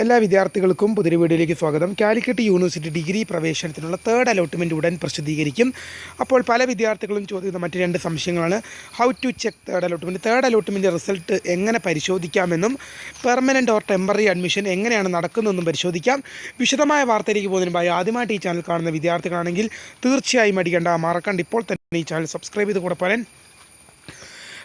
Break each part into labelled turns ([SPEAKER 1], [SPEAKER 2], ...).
[SPEAKER 1] എല്ലാ വിദ്യാർത്ഥികൾക്കും പുതിയ വീഡിയോയിലേക്ക് സ്വാഗതം. കാലിക്കറ്റ് യൂണിവേഴ്സിറ്റി ഡിഗ്രി പ്രവേശനത്തിനുള്ള തേർഡ് അലോട്ട്മെന്റ് ഉടൻ പ്രസിദ്ധീകരിക്കും. അപ്പോൾ പല വിദ്യാർത്ഥികളും ചോദിക്കുന്ന മറ്റ് രണ്ട് സംശയങ്ങളാണ്. How to check third allotment third allotment result എങ്ങനെ പരിശോധിക്കാമെന്നും പെർമനന്റ് ഓർ ടെമ്പററി അഡ്മിഷൻ എങ്ങനെയാണ് നടക്കുന്നതെന്നും പരിശോധിക്കാം. വിശദമായ വാർത്തയിലേക്ക് പോകുന്നതിന് മുമ്പായി ആദ്യമായിട്ട് ഈ ചാനൽ കാണുന്ന വിദ്യാർത്ഥികളാണെങ്കിൽ തീർച്ചയായും അടിക്കേണ്ട മറക്കണ്ട. ഇപ്പോൾ തന്നെ ഈ ചാനൽ സബ്സ്ക്രൈബ് ചെയ്ത് കൂടെ പറയാൻ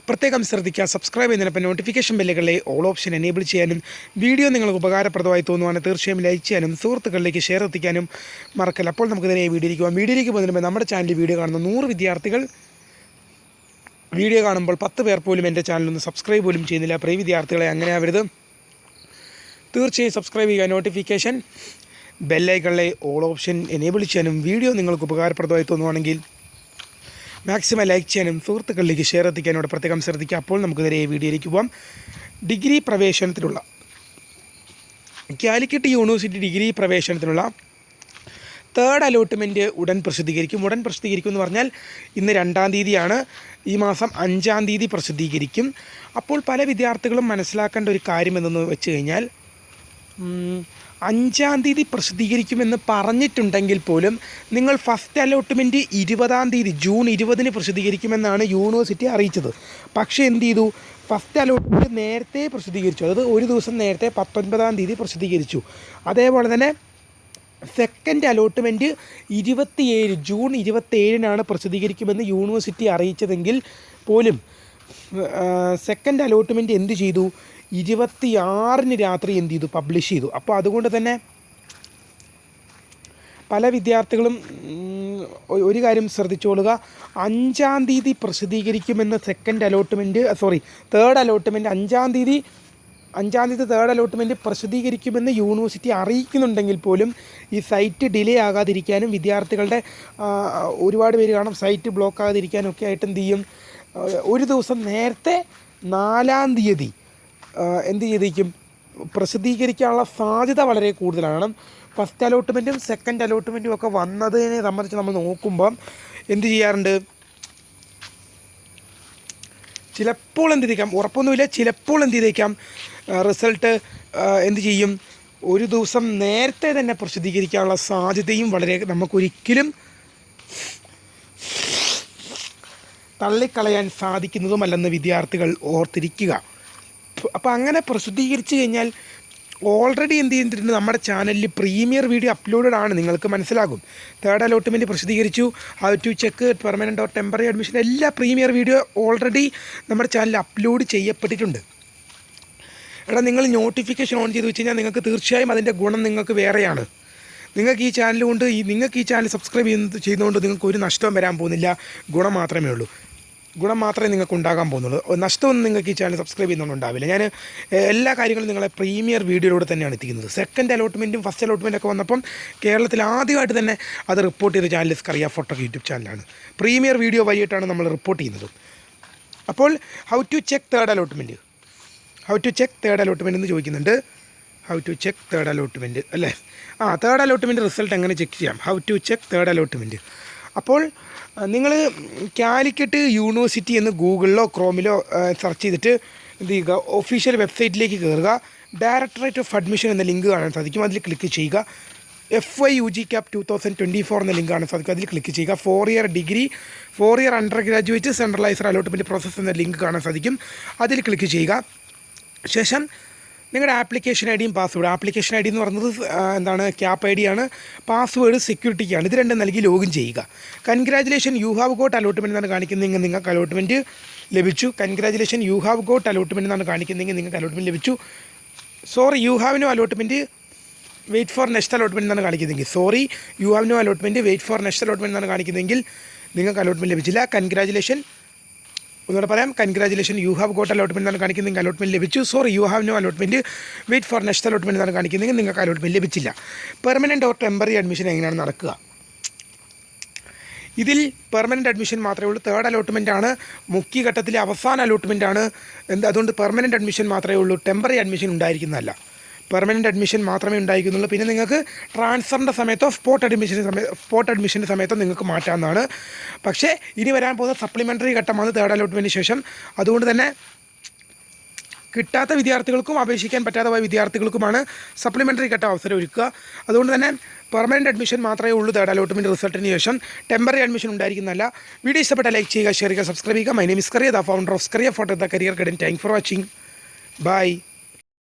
[SPEAKER 1] പ്രത്യേകം ശ്രദ്ധിക്കുക. സബ്സ്ക്രൈബ് ചെയ്യുന്നതിനൊപ്പം നോട്ടിഫിക്കേഷൻ ബെല്ലുകളിലെ ഓൾ ഓപ്ഷൻ എനേബിൾ ചെയ്യാനും വീഡിയോ നിങ്ങൾക്ക് ഉപകാരപ്രദമായി തോന്നുവാണ് തീർച്ചയായും ലൈക്ക് ചെയ്യാനും സുഹൃത്തുക്കളിലേക്ക് ഷെയർ എത്തിക്കാനും മറക്കല്ല. അപ്പോൾ നമുക്ക് ഇതിനെ വീഡിയോയിലേക്ക് പോകാം. വീഡിയോയിലേക്ക് പോകുന്നതിന് നമ്മുടെ ചാനലിൽ വീഡിയോ കാണുന്ന നൂറ് വിദ്യാർത്ഥികൾ വീഡിയോ കാണുമ്പോൾ പത്ത് പേർ പോലും എന്റെ ചാനലൊന്ന് സബ്സ്ക്രൈബ് പോലും ചെയ്യുന്നില്ല. പ്രിയ വിദ്യാർത്ഥികളെ അങ്ങനെ ആവരുത്. തീർച്ചയായും സബ്സ്ക്രൈബ് ചെയ്യുക. നോട്ടിഫിക്കേഷൻ ബെല്ലൈകളിലെ ഓൾ ഓപ്ഷൻ എനേബിൾ ചെയ്യാനും വീഡിയോ നിങ്ങൾക്ക് ഉപകാരപ്രദമായി തോന്നുവാണെങ്കിൽ മാക്സിമം ലൈക്ക് ചെയ്യാനും സുഹൃത്തുക്കളിലേക്ക് ഷെയർ എത്തിക്കാനോട് പ്രത്യേകം ശ്രദ്ധിക്കുക. അപ്പോൾ നമുക്ക് നേരെ വീഡിയോയിലേക്ക് പോകാം ഡിഗ്രി പ്രവേശനത്തിനുള്ള കാലിക്കറ്റ് യൂണിവേഴ്സിറ്റി ഡിഗ്രി പ്രവേശനത്തിനുള്ള തേർഡ് അലോട്ട്മെന്റ് ഉടൻ പ്രസിദ്ധീകരിക്കും. ഉടൻ പ്രസിദ്ധീകരിക്കും എന്ന് പറഞ്ഞാൽ ഇന്ന് രണ്ടാം തീയതിയാണ്. ഈ മാസം അഞ്ചാം തീയതി പ്രസിദ്ധീകരിക്കും. അപ്പോൾ പല വിദ്യാർത്ഥികളും മനസ്സിലാക്കേണ്ട ഒരു കാര്യം എന്തെന്ന് വെച്ച് കഴിഞ്ഞാൽ അഞ്ചാം തീയതി പ്രസിദ്ധീകരിക്കുമെന്ന് പറഞ്ഞിട്ടുണ്ടെങ്കിൽ പോലും നിങ്ങൾ ഫസ്റ്റ് അലോട്ട്മെന്റ് ഇരുപതാം തീയതി ജൂൺ ഇരുപതിന് പ്രസിദ്ധീകരിക്കുമെന്നാണ് യൂണിവേഴ്സിറ്റി അറിയിച്ചത്. പക്ഷേ എന്ത് ചെയ്തു? ഫസ്റ്റ് അലോട്ട്മെന്റ് നേരത്തെ പ്രസിദ്ധീകരിച്ചു. അതായത് ഒരു ദിവസം നേരത്തെ പത്തൊൻപതാം തീയതി പ്രസിദ്ധീകരിച്ചു. അതേപോലെ തന്നെ സെക്കൻഡ് അലോട്ട്മെന്റ് ഇരുപത്തിയേഴ് ജൂൺ ഇരുപത്തേഴിനാണ് പ്രസിദ്ധീകരിക്കുമെന്ന് യൂണിവേഴ്സിറ്റി അറിയിച്ചതെങ്കിൽ പോലും സെക്കൻഡ് അലോട്ട്മെന്റ് എന്ത് ചെയ്തു? ഇരുപത്തിയാറിന് രാത്രി എന്ത് ചെയ്തു? പബ്ലിഷ് ചെയ്തു. അപ്പോൾ അതുകൊണ്ട് തന്നെ പല വിദ്യാർത്ഥികളും ഒരു കാര്യം ശ്രദ്ധിച്ചോളുക. അഞ്ചാം തീയതി പ്രസിദ്ധീകരിക്കുമെന്ന് second allotment sorry third allotment അഞ്ചാം തീയതി അഞ്ചാം തീയതി തേർഡ് അലോട്ട്മെന്റ് പ്രസിദ്ധീകരിക്കുമെന്ന് യൂണിവേഴ്സിറ്റി അറിയിക്കുന്നുണ്ടെങ്കിൽ പോലും ഈ സൈറ്റ് ഡിലേ ആകാതിരിക്കാനും വിദ്യാർത്ഥികളുടെ ഒരുപാട് പേര് കാണും സൈറ്റ് ബ്ലോക്ക് ആകാതിരിക്കാനും ഒക്കെ ആയിട്ട് എന്ത് ചെയ്യും? ഒരു ദിവസം നേരത്തെ നാലാം തീയതി എന്ത് ചെയ്തിരിക്കും പ്രസിദ്ധീകരിക്കാനുള്ള സാധ്യത വളരെ കൂടുതലാണ്. ഫസ്റ്റ് അലോട്ട്മെന്റും സെക്കൻഡ് അലോട്ട്മെന്റും ഒക്കെ വന്നതിനെ സംബന്ധിച്ച് നമ്മൾ നോക്കുമ്പം എന്ത് ചെയ്യാറുണ്ട്? ചിലപ്പോൾ എന്ത് ചെയ്തേക്കാം? ഉറപ്പൊന്നുമില്ല. ചിലപ്പോൾ എന്ത് ചെയ്തേക്കാം? റിസൾട്ട് എന്ത് ചെയ്യും? ഒരു ദിവസം നേരത്തെ തന്നെ പ്രസിദ്ധീകരിക്കാനുള്ള സാധ്യതയും വളരെ നമുക്കൊരിക്കലും തള്ളിക്കളയാൻ സാധിക്കുന്നതുമല്ലെന്ന് വിദ്യാർത്ഥികൾ ഓർത്തിരിക്കുക. അപ്പോൾ അങ്ങനെ പ്രസിദ്ധീകരിച്ച് കഴിഞ്ഞാൽ ഓൾറെഡി എന്ത് ചെയ്തിട്ടുണ്ട് നമ്മുടെ ചാനലിൽ പ്രീമിയർ വീഡിയോ അപ്ലോഡഡ് ആണ്. നിങ്ങൾക്ക് മനസ്സിലാകും. തേർഡ് അലോട്ട്മെന്റ് പ്രസിദ്ധീകരിച്ചു. How to check permanent or temporary admission എല്ലാ പ്രീമിയർ വീഡിയോ ഓൾറെഡി നമ്മുടെ ചാനലിൽ അപ്ലോഡ് ചെയ്യപ്പെട്ടിട്ടുണ്ട്. എടാ നിങ്ങൾ നോട്ടിഫിക്കേഷൻ ഓൺ ചെയ്ത് വെച്ച് കഴിഞ്ഞാൽ നിങ്ങൾക്ക് തീർച്ചയായും അതിന്റെ ഗുണം നിങ്ങൾക്ക് വേറെയാണ്. നിങ്ങൾക്ക് ഈ ചാനൽ കൊണ്ട് ഈ നിങ്ങൾക്ക് ഈ ചാനൽ സബ്സ്ക്രൈബ് ചെയ്യുന്നത് ചെയ്യുന്നതുകൊണ്ട് നിങ്ങൾക്ക് ഒരു നഷ്ടവും വരാൻ പോകുന്നില്ല. ഗുണം മാത്രമേ ഉള്ളൂ. ഗുണം മാത്രമേ നിങ്ങൾക്ക് ഉണ്ടാകാൻ പോകുന്നുള്ളൂ നഷ്ടമൊന്നും നിങ്ങൾക്ക് ഈ ചാനൽ സബ്സ്ക്രൈബ് ചെയ്യുന്നതുകൊണ്ട് ഉണ്ടാവില്ല. ഞാൻ എല്ലാ കാര്യങ്ങളും നിങ്ങളെ പ്രീമിയർ വീഡിയോയിലൂടെ തന്നെയാണ് എത്തിക്കുന്നത്. സെക്കൻഡ് അലോട്ട്മെന്റും ഫസ്റ്റ് അലോട്ട്മെന്റും ഒക്കെ വന്നപ്പം കേരളത്തിൽ ആദ്യമായിട്ട് തന്നെ അത് റിപ്പോർട്ട് ചെയ്ത ചാനൽ കറിയ ഫോട്ടോ യൂട്യൂബ് ചാനലാണ് പ്രീമിയർ വീഡിയോ വഴിയിട്ടാണ് നമ്മൾ റിപ്പോർട്ട് ചെയ്യുന്നത്. അപ്പോൾ how to check third allotment how to check third allotment എന്ന് ചോദിക്കുന്നുണ്ട്. How to check third allotment അല്ലേ? ആ തേർഡ് അലോട്ട്മെന്റ് റിസൾട്ട് എങ്ങനെ ചെക്ക് ചെയ്യാം? How to check third allotment അപ്പോൾ നിങ്ങൾ കാലിക്കറ്റ് യൂണിവേഴ്സിറ്റി എന്ന് ഗൂഗിളിലോ ക്രോമിലോ സെർച്ച് ചെയ്തിട്ട് എന്ത് ചെയ്യുക ഒഫീഷ്യൽ വെബ്സൈറ്റിലേക്ക് കയറുക ഡയറക്ടറേറ്റ് ഓഫ് അഡ്മിഷൻ എന്ന ലിങ്ക് കാണാൻ സാധിക്കും. അതിൽ ക്ലിക്ക് ചെയ്യുക. F Y U G CAP two thousand twenty four എന്ന ലിങ്ക് കാണാൻ സാധിക്കും. അതിൽ ക്ലിക്ക് ചെയ്യുക. Four year degree four year undergraduate centraliser allotment process എന്ന ലിങ്ക് കാണാൻ സാധിക്കും. അതിൽ ക്ലിക്ക് ചെയ്യുക. ശേഷം നിങ്ങളുടെ ആപ്ലിക്കേഷൻ ഐ ഡിയും പാസ്വേഡ് ആപ്ലിക്കേഷൻ ഐ ഡി എന്ന് പറയുന്നത് എന്താണ് ക്യാപ്പ് ഐ ഡി ആണ് പാസ്വേഡ് സെക്യൂരിറ്റിക്കാണ് ഇത് രണ്ടും നൽകി ലോഗിൻ ചെയ്യുക. Congratulation you have got allotment എന്നാണ് കാണിക്കുന്നതെങ്കിൽ നിങ്ങൾക്ക് അലോട്ട്മെന്റ് ലഭിച്ചു. Congratulation you have got allotment എന്നാണ് കാണിക്കുന്നതെങ്കിൽ നിങ്ങൾക്ക് അലോട്ട്മെന്റ് ലഭിച്ചു. Sorry you have no allotment wait for next allotment എന്നാണ് കാണിക്കുന്നതെങ്കിൽ. Sorry you have no allotment wait for next allotment എന്നാണ് കാണിക്കുന്നതെങ്കിൽ നിങ്ങൾക്ക് അലോട്ട്മെന്റ് ലഭിച്ചില്ല. കൺഗ്രാജുലേഷൻ ഒന്നുകൂടെ പറയാം. Congratulation you have got allotment എന്നാണ് നിങ്ങൾക്ക് അലോട്ട്മെന്റ് ലഭിച്ചു. Sorry you have no allotment wait for next allotment എന്നാണ് കാണിക്കുന്നതെങ്കിൽ നിങ്ങൾക്ക് അലോട്ട്മെന്റ് ലഭിച്ചില്ല. പെർമനന്റ് ഓർ ടെമ്പററി അഡ്മിഷൻ എങ്ങനെയാണ് നടക്കുക? ഇതിൽ പെർമനന്റ് അഡ്മിഷൻ മാത്രമേ ഉള്ളൂ. തേർഡ് അലോട്ട്മെന്റ് ആണ്. മുഖ്യ ഘട്ടത്തിലെ അവസാന അലോട്ട്മെന്റ് ആണ്. എന്ത് അതുകൊണ്ട് പെർമനന്റ് അഡ്മിഷൻ മാത്രമേ ഉള്ളൂ. ടെമ്പററി അഡ്മിഷൻ ഉണ്ടായിരിക്കുന്നതല്ല. പെർമനന്റ് അഡ്മിഷൻ മാത്രമേ ഉണ്ടായിരിക്കുന്നുള്ളൂ. പിന്നെ നിങ്ങൾക്ക് ട്രാൻസ്ഫറിന്റെ സമയത്തോ സ്പോട്ട് അഡ്മിഷന്റെ സമയത്ത് സ്പോട്ട് അഡ്മിഷന്റെ സമയത്തോ നിങ്ങൾക്ക് മാറ്റാവുന്നതാണ്. പക്ഷേ ഇനി വരാൻ പോകുന്ന സപ്ലിമെന്ററി ഘട്ടമാണ് തേർഡ് അലോട്ട്മെന്റിന് ശേഷം. അതുകൊണ്ട് തന്നെ കിട്ടാത്ത വിദ്യാർത്ഥികൾക്കും അപേക്ഷിക്കാൻ പറ്റാതെ പോയ വിദ്യാർത്ഥികൾക്കുമാണ് സപ്ലിമെന്ററി ഘട്ടം അവസരം ഒരുക്കുക. അതുകൊണ്ട് തന്നെ പെർമനന്റ് അഡ്മിഷൻ മാത്രമേ ഉള്ളൂ തേർഡ് അലോട്ട്മെന്റ് റിസൾട്ടിന് ശേഷം. ടെമ്പററി അഡ്മിഷൻ ഉണ്ടായിരിക്കുന്നതല്ല. വീഡിയോ ഇഷ്ടപ്പെട്ട ലൈക്ക് ചെയ്യുക ഷെയർ ചെയ്യുക സബ്സ്ക്രൈബ് ചെയ്യുക. My name is Kariya the founder of Scaria photo the career garden thank for watching bye